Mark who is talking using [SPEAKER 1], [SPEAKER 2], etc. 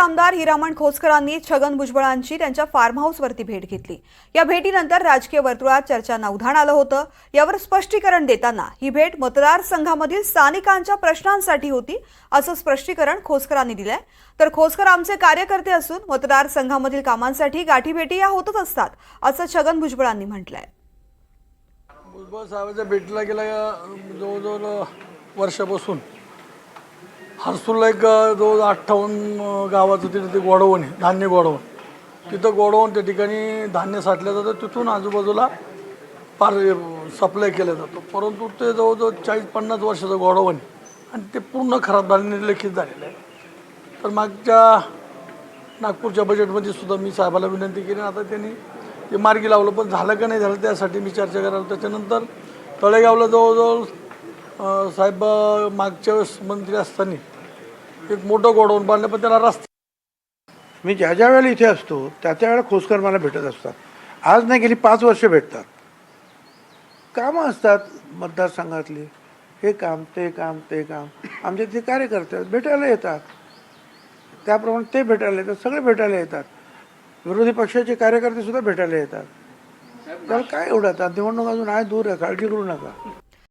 [SPEAKER 1] आमदार हिरामण खोसकरांनी छगन भुजबळांची त्यांच्या फार्म हाऊसवरती भेट घेतली. या भेटीनंतर राजकीय वर्तुळात चर्चांना उधाण आलं होतं. यावर स्पष्टीकरण देताना ही भेट मतदारसंघामधील स्थानिकांच्या प्रश्नांसाठी होती असं स्पष्टीकरण खोसकरांनी दिलंय. तर खोसकर आमचे कार्यकर्ते असून मतदारसंघामधील कामांसाठी गाठीभेटी या होतच असतात असं छगन भुजबळांनी म्हटलंय.
[SPEAKER 2] भुजबळ साहेबांच्या भेटीला गेल्या जवळजवळ वर्षापासून. हर्सूलला एक जवळ अठ्ठावन्न गावाचं तिथे ते गोडवण आहे धान्य गोडवण. तिथं गोडवण त्या ठिकाणी धान्य साठलं जातं तिथून आजूबाजूला पार सप्लाय केलं जातो. परंतु ते जवळजवळ चाळीस पन्नास वर्षाचं गोडवण आहे आणि ते पूर्ण खराब झाले निर्लेखित झालेलं आहे. तर मागच्या नागपूरच्या बजेटमध्ये सुद्धा मी साहेबाला विनंती केली आता त्यांनी ते मार्गी लावलं. पण झालं का नाही झालं त्यासाठी मी चर्चा करायला त्याच्यानंतर तळेगावला जवळजवळ साहेब मागच्या वेळेस मंत्री असताना एक मोठं गोडाऊन बांधलं पण त्याला रस्ता
[SPEAKER 3] मी ज्या ज्या वेळेला इथे असतो त्या त्या वेळेला खोसकर मला भेटत असतात. आज नाही गेली पाच वर्ष भेटतात. कामं असतात मतदारसंघातली. हे काम ते काम ते काम. आमचे ते कार्यकर्ते आहेत, भेटायला येतात. त्याप्रमाणे ते भेटायला येतात सगळे भेटायला येतात. विरोधी पक्षाचे कार्यकर्ते सुद्धा भेटायला येतात. त्याला काय एवढं आता? निवडणूक अजून आहे दूर आहे काळजी करू नका.